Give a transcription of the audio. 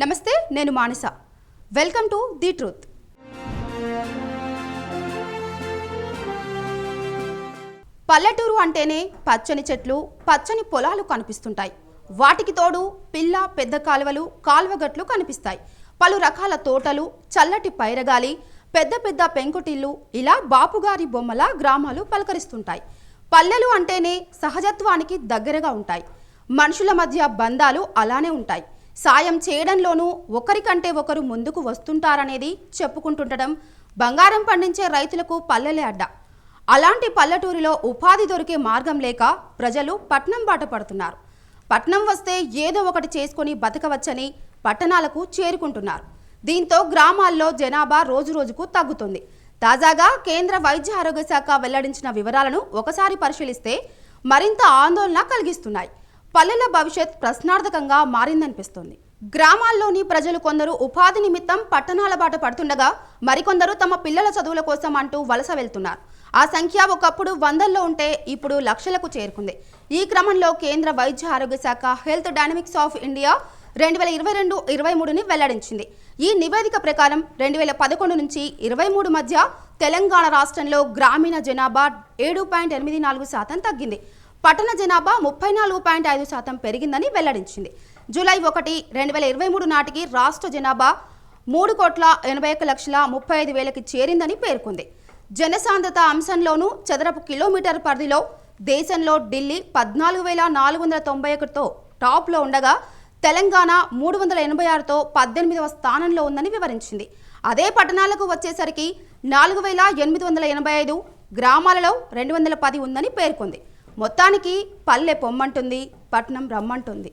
నమస్తే నేను Manasa. Welcome to the truth. పల్లెటూరు అంటేనే పచ్చని చెట్లు పచ్చని పొలాలు కనిపిస్తుంటాయి. వాటికి తోడు పిల్ల పెద్ద కాలువలు కాలువగట్లు కనిపిస్తాయి. పలు రకాల తోటలు చల్లటి పైరగాలి పెద్ద పెద్ద పెంకుటిల్లు ఇలా బాపుగారి బొమ్మల గ్రామాలు పలకరిస్తుంటాయి. పల్లెలు అంటేనే సహజత్వానికి దగ్గరగా ఉంటాయి. మనుషుల మధ్య బంధాలు అలానే ఉంటాయి. సాయం చేయడంలోనూ ఒకరికంటే ఒకరు ముందుకు వస్తుంటారనేది చెప్పుకుంటుండడం బంగారం పండించే రైతులకు పల్లెలే అడ్డ. అలాంటి పల్లెటూరిలో ఉపాధి దొరికే మార్గం లేక ప్రజలు పట్నం బాట పడుతున్నారు. పట్నం వస్తే ఏదో ఒకటి చేసుకొని బతకవచ్చని పట్టణాలకు చేరుకుంటున్నారు. దీంతో గ్రామాల్లో జనాభా రోజురోజుకు తగ్గుతుంది. తాజాగా కేంద్ర వైద్య ఆరోగ్య శాఖ వెల్లడించిన వివరాలను ఒకసారి పరిశీలిస్తే మరింత ఆందోళన కలిగిస్తున్నాయి. పల్లెల భవిష్యత్ ప్రశ్నార్థకంగా మారిందనిపిస్తుంది. గ్రామాల్లోని ప్రజలు కొందరు ఉపాధి నిమిత్తం పట్టణాల బాట పడుతుండగా మరికొందరు తమ పిల్లల చదువుల కోసం అంటూ వలస వెళ్తున్నారు. ఆ సంఖ్య ఒకప్పుడు వందల్లో ఉంటే ఇప్పుడు లక్షలకు చేరుకుంది. ఈ క్రమంలో కేంద్ర వైద్య ఆరోగ్య శాఖ హెల్త్ డైనమిక్స్ ఆఫ్ ఇండియా రెండు వేల ఇరవై రెండు ఇరవై మూడుని వెల్లడించింది. ఈ నివేదిక ప్రకారం రెండు వేల పదకొండు నుంచి ఇరవై మూడు మధ్య తెలంగాణ రాష్ట్రంలో గ్రామీణ జనాభా ఏడు పాయింట్ ఎనిమిది నాలుగు శాతం తగ్గింది. పట్టణ జనాభా ముప్పై నాలుగు పాయింట్ ఐదు శాతం పెరిగిందని వెల్లడించింది. జూలై ఒకటి రెండు వేల ఇరవై మూడు నాటికి రాష్ట్ర జనాభా మూడు కోట్ల ఎనభై ఒక్క లక్షల ముప్పై ఐదు వేలకి చేరిందని పేర్కొంది. జనసాంద్రత అంశంలోనూ చదరపు కిలోమీటర్ పరిధిలో దేశంలో ఢిల్లీ పద్నాలుగు వేల నాలుగు వందల తొంభై ఒకటితో టాప్లో ఉండగా తెలంగాణ మూడు వందల ఎనభై ఆరుతో పద్దెనిమిదవ స్థానంలో ఉందని వివరించింది. అదే పట్టణాలకు వచ్చేసరికి నాలుగు వేల ఎనిమిది వందల ఎనభై ఐదు గ్రామాలలో రెండు వందల పది ఉందని పేర్కొంది. మొత్తానికి పల్లె పొమ్మంటుంది పట్నం రమ్మంటుంది.